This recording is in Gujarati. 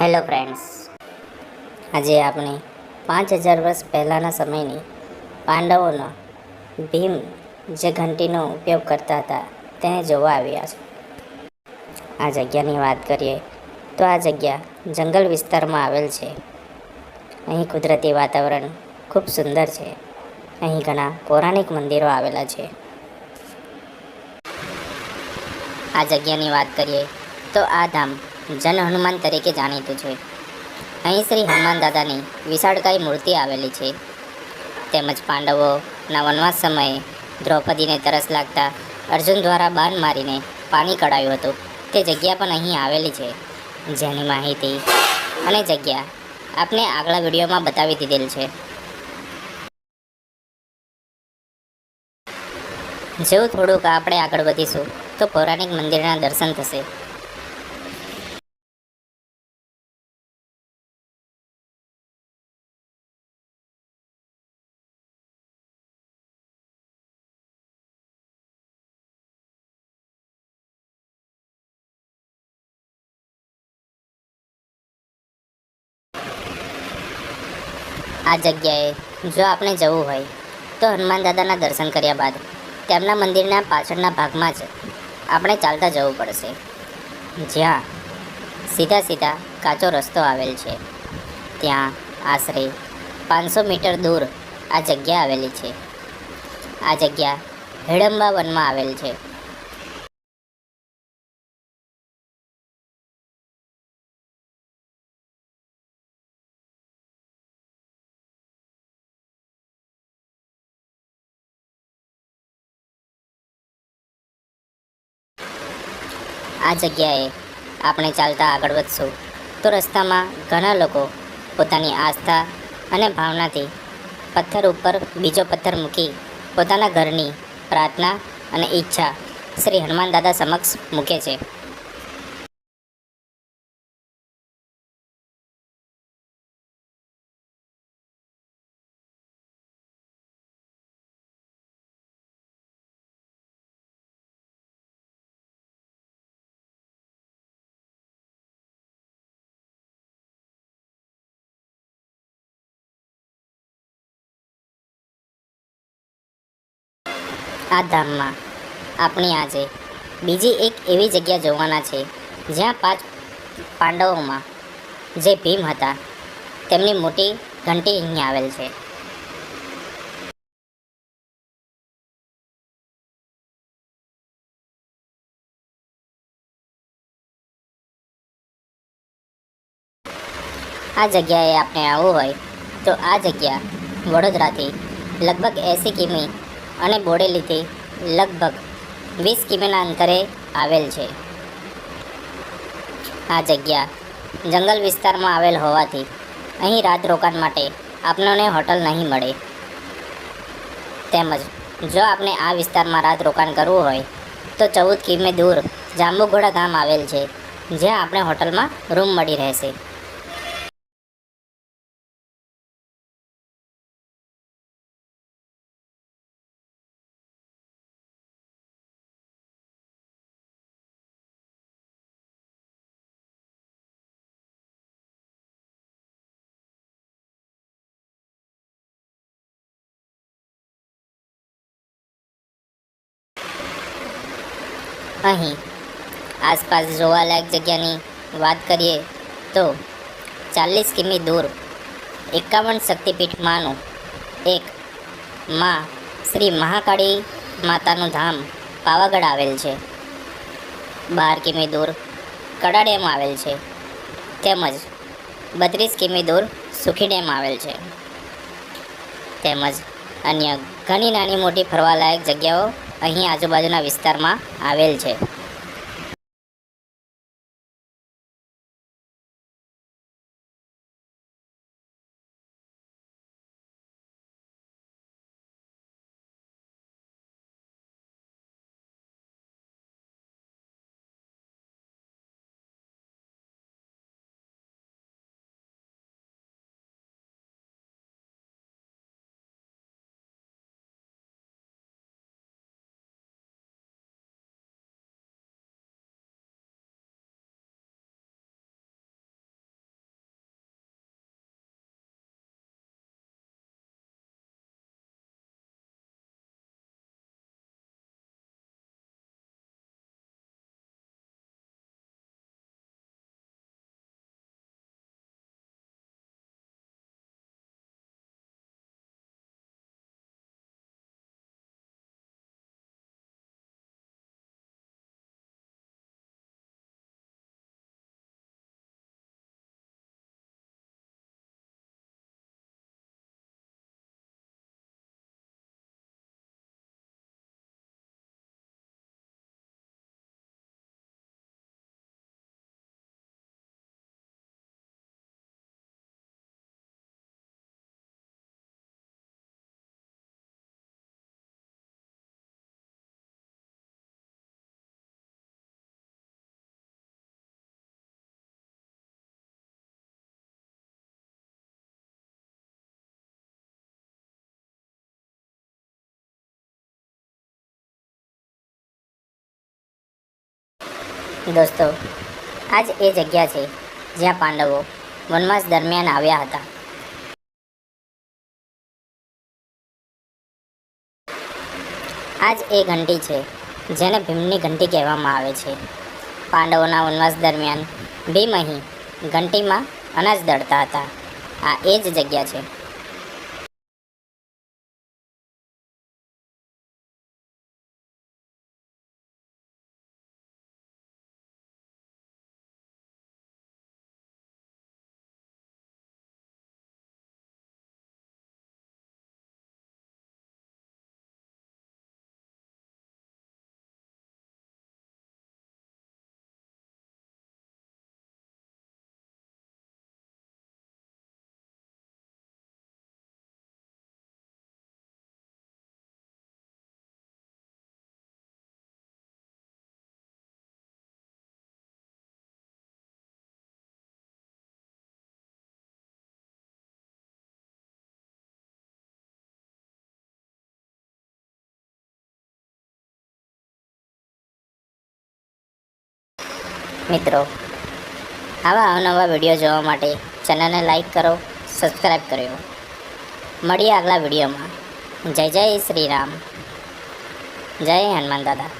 હેલો ફ્રેન્ડ્સ આજે આપણે પાંચ હજાર વર્ષ પહેલાંના સમયની પાંડવોનો ભીમ જે ઘંટીનો ઉપયોગ કરતા હતા, તેને જોવા આવ્યા છે. આ જગ્યાની વાત કરીએ તો આ જગ્યા જંગલ વિસ્તારમાં આવેલ છે. અહીં કુદરતી વાતાવરણ ખૂબ સુંદર છે. અહીં ઘણા પૌરાણિક મંદિરો આવેલા છે. આ જગ્યાની વાત કરીએ તો આ ધામ જન હનુમાન તરીકે જાણીતું છે. અહીં શ્રી હનુમાન દાદાની વિશાળકાય મૂર્તિ આવેલી છે. તેમજ પાંડવોના વનવાસ સમયે દ્રૌપદીને તરસ લાગતા અર્જુન દ્વારા બાણ મારીને પાણી કઢાયું હતું. તે જગ્યા પણ અહીં આવેલી છે. જેની માહિતી અને જગ્યા આપને આગલા વિડીયોમાં બતાવી દીધેલ છે. જેવું થોડુંક આપણે આગળ વધીશું, તો પૌરાણિક મંદિરના દર્શન થશે. આ જગ્યાએ જો આપણે જવું હોય, તો હનુમાન દાદાના દર્શન કર્યા બાદ તેમના મંદિરના પાછળના ભાગમાં જ આપણે ચાલતા જવું પડશે. જ્યાં સીધા સીધા કાચો રસ્તો આવેલ છે. ત્યાં આશરે પાંચસો મીટર દૂર આ જગ્યા આવેલી છે. આ જગ્યા હિડમ્બા વનમાં આવેલ છે. આ જગ્યાએ આપણે ચાલતા આગળ વધશું. તો રસ્તામાં ઘણા લોકો પોતાની આસ્થા અને ભાવનાથી પથ્થર ઉપર બીજો પથ્થર મૂકી પોતાના ઘરની પ્રાર્થના અને ઈચ્છા શ્રી હનુમાન દાદા સમક્ષ મૂકે છે. આ ધામમાં આપણે આજે બીજી એક એવી જગ્યા જોવાના છે, જ્યાં પાંચ પાંડવોમાં જે ભીમ હતા, તેમની મોટી ઘંટી અહીં આવેલ છે. આ જગ્યાએ આપણે આવવું હોય તો આ જગ્યા વડોદરાથી લગભગ એંસી કિમી અને બોડેલીથી લગભગ વીસ કિમીના અંતરે આવેલ છે. આ જગ્યા જંગલ વિસ્તારમાં આવેલ હોવાથી અહીં રાત રોકાણ માટે આપનોને હોટલ નહીં મળે. તેમજ જો આપણે આ વિસ્તારમાં રાત રોકાણ કરવું હોય, તો ચૌદ કિમી દૂર જાંબુઘોડા ગામ આવેલ છે, જ્યાં આપણે હોટલમાં રૂમ મળી રહેશે. અહીં. આસપાસ જોવાલાયક જગ્યાની વાત કરીએ તો ચાલીસ કિમી દૂર એકાવન શક્તિપીઠમાંનું એક માં શ્રી મહાકાળી માતાનું ધામ પાવાગઢ આવેલ છે. બાર કિમી દૂર કડા ડેમ આવેલ છે. તેમજ બત્રીસ કિમી દૂર સુખી ડેમ આવેલ છે. તેમજ અન્ય ઘણી નાની મોટી ફરવાલાયક જગ્યાઓ અહીં આજુબાજુના વિસ્તારમાં આવેલ છે. દોસ્તો, આજ એ જગ્યા છે જ્યાં પાંડવો વનવાસ દરમિયાન આવ્યા હતા. આજ એ ઘંટી છે જેને ભીમની ઘંટી કહેવામાં આવે છે. પાંડવોના વનવાસ દરમિયાન ભીમ અહીં ઘંટીમાં અનાજ દળતા હતા. આ એ જ જગ્યા છે મિત્રો. આવા અવનવા વીડિયો જોવા માટે ચેનલને લાઈક કરો સબસ્ક્રાઈબ કર્યો મળીએ આગલા વિડીયોમાં જય જય શ્રી રામ. જય હનુમાન દાદા.